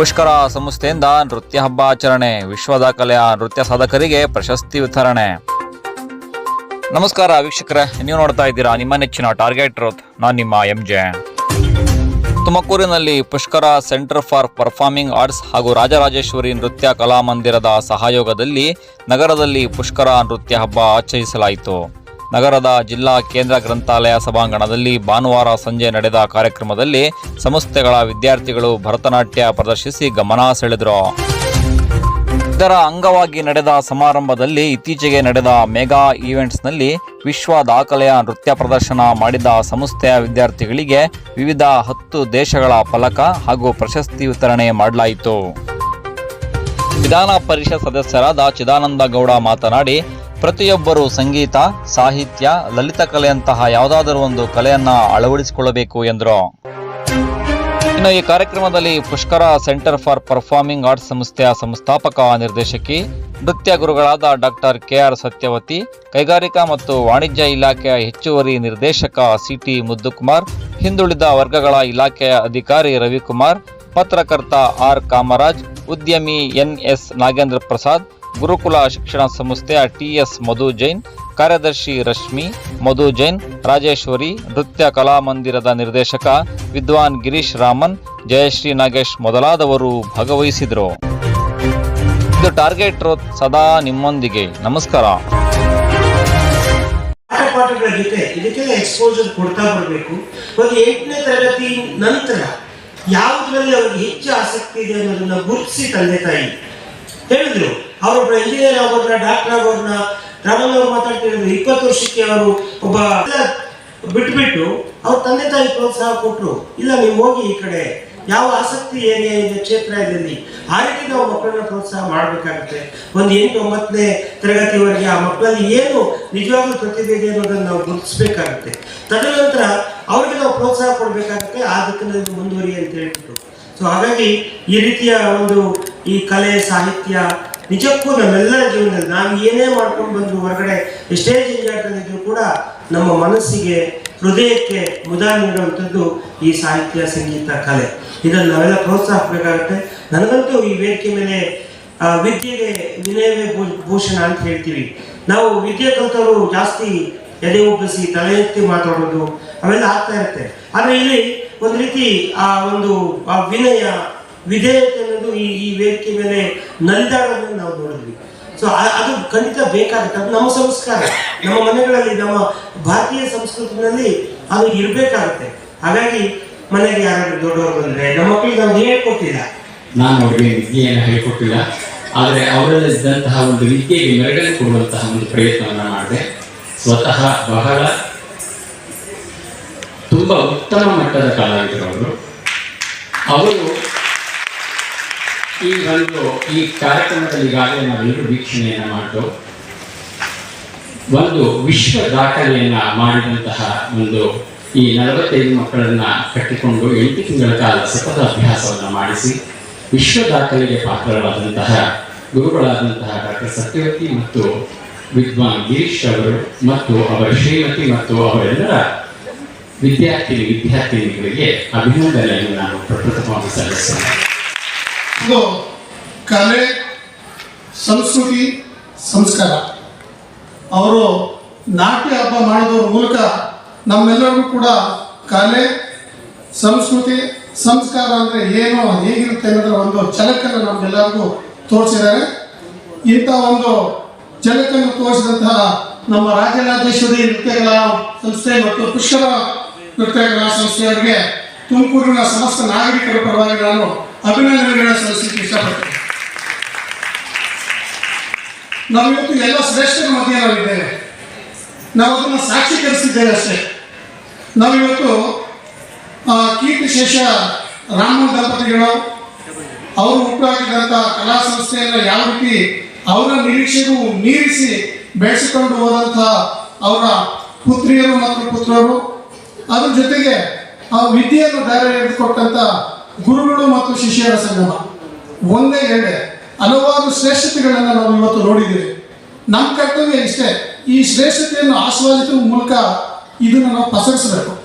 ಪುಷ್ಕರ ಸಂಸ್ಥೆಯಿಂದ ನೃತ್ಯ ಹಬ್ಬ ಆಚರಣೆ ವಿಶ್ವ ದಾಖಲೆಯ ನೃತ್ಯ ಸಾಧಕರಿಗೆ ಪ್ರಶಸ್ತಿ ವಿತರಣೆ. ನಮಸ್ಕಾರ ವೀಕ್ಷಕರೇ, ನೀವು ನೋಡ್ತಾ ಇದ್ದೀರಾ ನಿಮ್ಮ ನೆಚ್ಚಿನ ಟಾರ್ಗೆಟ್ ರೋತ್ ನಾನು ನಿಮ್ಮ ಎಂ ಜೆ ತುಮಕೂರಿನಲ್ಲಿ Pushkara centre for performing arts ಹಾಗೂ ರಾಜರಾಜೇಶ್ವರಿ ನೃತ್ಯ ಕಲಾಮಂದಿರದ ಸಹಯೋಗದಲ್ಲಿ ನಗರದಲ್ಲಿ ಪುಷ್ಕರ ನೃತ್ಯ ಹಬ್ಬ ಆಚರಿಸಲಾಯಿತು. ನಗರದ ಜಿಲ್ಲಾ ಕೇಂದ್ರ ಗ್ರಂಥಾಲಯ ಸಭಾಂಗಣದಲ್ಲಿ ಭಾನುವಾರ ಸಂಜೆ ನಡೆದ ಕಾರ್ಯಕ್ರಮದಲ್ಲಿ ಸಂಸ್ಥೆಗಳ ವಿದ್ಯಾರ್ಥಿಗಳು ಭರತನಾಟ್ಯ ಪ್ರದರ್ಶಿಸಿ ಗಮನ ಸೆಳೆದರು. ಇದರ ಅಂಗವಾಗಿ ನಡೆದ ಸಮಾರಂಭದಲ್ಲಿ ಇತ್ತೀಚೆಗೆ ನಡೆದ ಮೆಗಾ ಈವೆಂಟ್ಸ್ನಲ್ಲಿ ವಿಶ್ವ ದಾಖಲೆಯ ನೃತ್ಯ ಪ್ರದರ್ಶನ ಮಾಡಿದ ಸಂಸ್ಥೆಯ ವಿದ್ಯಾರ್ಥಿಗಳಿಗೆ ವಿವಿಧ ಹತ್ತು ದೇಶಗಳ ಫಲಕ ಹಾಗೂ ಪ್ರಶಸ್ತಿ ವಿತರಣೆ ಮಾಡಲಾಯಿತು. ವಿಧಾನ ಪರಿಷತ್ ಸದಸ್ಯರಾದ ಚಿದಾನಂದ ಗೌಡ ಮಾತನಾಡಿ ಪ್ರತಿಯೊಬ್ಬರು ಸಂಗೀತ, ಸಾಹಿತ್ಯ, ಲಲಿತ ಕಲೆಯಂತಹ ಯಾವುದಾದರೂ ಒಂದು ಕಲೆಯನ್ನ ಅಳವಡಿಸಿಕೊಳ್ಳಬೇಕು ಎಂದರು. ಇನ್ನು ಈ ಕಾರ್ಯಕ್ರಮದಲ್ಲಿ Pushkara centre for performing arts ಸಂಸ್ಥೆಯ ಸಂಸ್ಥಾಪಕ ನಿರ್ದೇಶಕಿ, ನೃತ್ಯ ಗುರುಗಳಾದ ಡಾಕ್ಟರ್ ಕೆಆರ್ ಸತ್ಯವತಿ, ಕೈಗಾರಿಕಾ ಮತ್ತು ವಾಣಿಜ್ಯ ಇಲಾಖೆಯ ಹೆಚ್ಚುವರಿ ನಿರ್ದೇಶಕ ಸಿಟಿ ಮುದ್ದುಕುಮಾರ್, ಹಿಂದುಳಿದ ವರ್ಗಗಳ ಇಲಾಖೆಯ ಅಧಿಕಾರಿ ರವಿಕುಮಾರ್, ಪತ್ರಕರ್ತ ಆರ್ ಕಾಮರಾಜ್, ಉದ್ಯಮಿ ಎನ್ಎಸ್ ನಾಗೇಂದ್ರ ಪ್ರಸಾದ್ ಗುರುಕುಲ ಶಿಕ್ಷಣ ಸಂಸ್ಥೆಯ ಟಿಎಸ್ ಮಧು ಜೈನ್, ಕಾರ್ಯದರ್ಶಿ ರಶ್ಮಿ, ಮಧು ಜೈನ್, ರಾಜೇಶ್ವರಿ, ನೃತ್ಯ ಕಲಾಮಂದಿರದ ನಿರ್ದೇಶಕ ವಿದ್ವಾನ್ ಗಿರೀಶ್ ರಾಮನ್, ಜಯಶ್ರೀ ನಾಗೇಶ್ ಮೊದಲಾದವರು ಭಾಗವಹಿಸಿದರು. ಇದು ಟಾರ್ಗೆಟ್ ರೋತ್ ಸದಾ ನಿಮ್ಮೊಂದಿಗೆ. ನಮಸ್ಕಾರ. ಪಾಠ ಪಾಠಗಳ ಜೊತೆ ಬರಬೇಕು. ತರಗತಿ ನಂತರ ಯಾವುದರಲ್ಲಿ ಅವ್ರಿಗೆ ಹೆಚ್ಚು ಆಸಕ್ತಿ ಇದೆ ಅನ್ನೋದನ್ನ ಗುರುತಿಸಿ ತಂದೆ ತಾಯಿ. ಹೇಳಿದ್ರು. ಅವರೊಬ್ಬರ ಇಂಜಿನಿಯರ್ ಆಗೋದ್ರ ಡಾಕ್ಟರ್ ಆಗೋದ್ರ ರಾಮನ್ ಅವರು ಮಾತಾಡ್ತಿದ್ರು ಇಪ್ಪತ್ತು ವರ್ಷಕ್ಕೆ ಅವರು ಒಬ್ಬ ಬಿಟ್ಬಿಟ್ಟು ಅವ್ರ ತಂದೆ ತಾಯಿ ಪ್ರೋತ್ಸಾಹ ಕೊಟ್ಟರು ಇಲ್ಲ, ನೀವು ಹೋಗಿ ಈ ಕಡೆ. ಯಾವ ಆಸಕ್ತಿ ಏನೇ ಇದೆ ಕ್ಷೇತ್ರ ಇದರಲ್ಲಿ ಆ ರೀತಿ ನಾವು ಮಕ್ಕಳನ್ನ ಪ್ರೋತ್ಸಾಹ ಮಾಡಬೇಕಾಗುತ್ತೆ. ಒಂದು ಎಂಟು ಒಂಬತ್ತನೇ ತರಗತಿವರೆಗೆ ಆ ಮಕ್ಕಳಲ್ಲಿ ಏನು ನಿಜವಾಗ್ಲೂ ಪ್ರತಿಭೆ ಇದೆ ಅನ್ನೋದನ್ನು ನಾವು ಗುರುತಿಸಬೇಕಾಗುತ್ತೆ. ತದನಂತರ ಅವ್ರಿಗೆ ನಾವು ಪ್ರೋತ್ಸಾಹ ಕೊಡಬೇಕಾಗುತ್ತೆ. ಆ ದಿಕ್ಕಿನಲ್ಲಿ ಮುಂದುವರಿ ಅಂತ ಹೇಳ್ಬಿಟ್ಟು. ಸೊ ಹಾಗಾಗಿ ಈ ರೀತಿಯ ಒಂದು ಈ ಕಲೆ, ಸಾಹಿತ್ಯ ನಿಜಕ್ಕೂ ನಮ್ಮೆಲ್ಲರ ಜೀವನದಲ್ಲಿ ನಾವು ಏನೇ ಮಾಡ್ಕೊಂಡು ಬಂದ್ರು ಹೊರಗಡೆ, ಎಷ್ಟೇ ಜಂಜಾಟದಲ್ಲಿದ್ರು ಕೂಡ ನಮ್ಮ ಮನಸ್ಸಿಗೆ, ಹೃದಯಕ್ಕೆ ಮುದ ನೀಡುವಂಥದ್ದು ಈ ಸಾಹಿತ್ಯ, ಸಂಗೀತ, ಕಲೆ. ಇದನ್ನು ನಾವೆಲ್ಲ ಪ್ರೋತ್ಸಾಹಿಸಬೇಕಾಗುತ್ತೆ ನನಗಂತೂ ಈ ವೇದಿಕೆ ಮೇಲೆ ವಿದ್ಯೆಗೆ ವಿನಯವೇ ಭೂಷಣ ಅಂತ ಹೇಳ್ತೀವಿ. ನಾವು ವಿದ್ಯೆ ಕಲಿತವರು ಜಾಸ್ತಿ ಎದೆ ಉಬ್ಬಿಸಿ, ತಲೆ ಎತ್ತಿ ಮಾತಾಡೋದು, ಅವೆಲ್ಲ ಆಗ್ತಾ ಇರುತ್ತೆ. ಆದರೆ ಇಲ್ಲಿ ಒಂದು ರೀತಿ ಆ ಒಂದು, ಆ ವಿನಯ ವಿಧೇಯತೆ ಅನ್ನೋದು ಈ ಈ ವೇದಿಕೆ ಮೇಲೆ ನಲಿದಾಡೋದನ್ನು ನಾವು ನೋಡಿದ್ವಿ. ಸೊ ಅದು ಖಂಡಿತ ಬೇಕಾಗುತ್ತೆ. ಅದು ನಮ್ಮ ಸಂಸ್ಕಾರ. ನಮ್ಮ ಮನೆಗಳಲ್ಲಿ, ನಮ್ಮ ಭಾರತೀಯ ಸಂಸ್ಕೃತಿನಲ್ಲಿ ಅದು ಇರಬೇಕಾಗುತ್ತೆ. ಹಾಗಾಗಿ ಮನೆಗೆ ಯಾರಾದ್ರೂ ದೊಡ್ಡವರು ಬಂದ್ರೆ ನಮ್ಮ ಮಕ್ಕಳಿಗೆ ನಾವು ಹೇಳ್ಕೊಟ್ಟಿಲ್ಲ. ನಾನು ಅವರಿಗೆ ವಿದ್ಯೆಯನ್ನು ಹೇಳ್ಕೊಟ್ಟಿಲ್ಲ. ಆದರೆ ಅವರಲ್ಲಿದ್ದಂತಹ ಒಂದು ವಿದ್ಯೆಗೆ ಮೆರಗನ್ನು ಕೊಡುವಂತಹ ಒಂದು ಪ್ರಯತ್ನವನ್ನು ಮಾಡಿದೆ. ಸ್ವತಃ ಬಹಳ ತುಂಬ ಉತ್ತಮ ಮಟ್ಟದ ಕಲಾವಿದರು ಅವರು. ಅವರು ಈ ಒಂದು ಈ ಕಾರ್ಯಕ್ರಮದಲ್ಲಿ ಈಗಾಗಲೇ ನಾವೆಲ್ಲರೂ ವೀಕ್ಷಣೆಯನ್ನು ಮಾಡಿದ್ದು ಒಂದು ವಿಶ್ವ ದಾಖಲೆಯನ್ನ ಮಾಡಿದಂತಹ ಒಂದು ಈ ನಲವತ್ತೈದು ಮಕ್ಕಳನ್ನ ಕಟ್ಟಿಕೊಂಡು ಎಂಟು ತಿಂಗಳ ಕಾಲ ಸತತ ಅಭ್ಯಾಸವನ್ನು ಮಾಡಿಸಿ, ವಿಶ್ವ ದಾಖಲೆಗೆ ಪಾತ್ರರಾದಂತಹ ಗುರುಗಳಾದಂತಹ ಡಾಕ್ಟರ್ ಸತ್ಯವತಿ ಮತ್ತು ವಿದ್ವಾನ್ ಗಿರೀಶ್ ಅವರು ಮತ್ತು ಅವರ ಶ್ರೀಮತಿ ಮತ್ತು ಅವರೆಲ್ಲರ ವಿದ್ಯಾರ್ಥಿನಿ, ವಿದ್ಯಾರ್ಥಿನಿಗಳಿಗೆ ಅಭಿನಂದನೆಯನ್ನು ನಾನು ಪ್ರಪ್ರಥಮವಾಗಿ ಸಲ್ಲಿಸ್ತೇನೆ. ಇದು ಕಲೆ, ಸಂಸ್ಕೃತಿ, ಸಂಸ್ಕಾರ. ಅವರು ನಾಟ್ಯ ಹಬ್ಬ ಮಾಡೋದ್ರ ಮೂಲಕ ನಮ್ಮೆಲ್ಲರಿಗೂ ಕೂಡ ಕಲೆ, ಸಂಸ್ಕೃತಿ, ಸಂಸ್ಕಾರ ಅಂದರೆ ಏನು ಹೇಗಿರುತ್ತೆ ಅನ್ನೋದ್ರ ಒಂದು ಚಲಕನ ನಮಗೆಲ್ಲರಿಗೂ ತೋರಿಸಿದ್ದಾರೆ. ಇಂಥ ಒಂದು ಚಲಕನ್ನು ತೋರಿಸಿದಂತಹ ನಮ್ಮ ರಾಜರಾಜೇಶ್ವರಿ ನೃತ್ಯಗಳ ಸಂಸ್ಥೆ ಮತ್ತು ಪುಷ್ಯರ ನೃತ್ಯಗಳ ಸಂಸ್ಥೆಯವರಿಗೆ ತುಮಕೂರಿನ ಸಮಸ್ತ ನಾಗರಿಕರ ಪರವಾಗಿ ನಾನು ಅಭಿನಂದನೆಗಳನ್ನ ಸಲ್ಲಿಸಲಿಕ್ಕೆ ಇಷ್ಟಪಡ್ತೇನೆ. ನಾವಿವತ್ತು ಎಲ್ಲ ಶ್ರೇಷ್ಠರ ಮಧ್ಯೆ ನಾವಿದ್ದೇವೆ. ನಾವು ಅದನ್ನು ಸಾಕ್ಷೀಕರಿಸಿದ್ದೇವೆ ಅಷ್ಟೇ. ನಾವಿವತ್ತು ಆ, ಕೀರ್ತಿಶೇಷ ರಾಮ ದಂಪತಿಗಳು ಅವರು ಹುಟ್ಟುಹಾಕಿದಂಥ ಕಲಾ ಸಂಸ್ಥೆಯನ್ನು ಯಾವ ರೀತಿ ಅವರ ನಿರೀಕ್ಷೆಗೂ ಮೀರಿಸಿ ಬೆಳೆಸಿಕೊಂಡು ಹೋದಂಥ ಅವರ ಪುತ್ರಿಯರು ಮತ್ತು ಪುತ್ರರು ಅದ್ರ ಜೊತೆಗೆ ಆ ವಿದ್ಯೆಯನ್ನು ದಾರಿ ಕೊಟ್ಟಂತ ಗುರುಗಳು ಮತ್ತು ಶಿಷ್ಯರ ಸಂಗಮ. ಒಂದೇ ಎರಡೆ. ಹಲವಾರು ಶ್ರೇಷ್ಠತೆಗಳನ್ನು ನಾವು ಇವತ್ತು ನೋಡಿದ್ದೀವಿ. ನಮ್ಮ ಕರ್ತವ್ಯ ಇಷ್ಟೇ. ಈ ಶ್ರೇಷ್ಠತೆಯನ್ನು ಆಸ್ವಾದಿಸುವ ಮೂಲಕ ಇದನ್ನು ನಾವು ಪಸರಿಸಬೇಕು.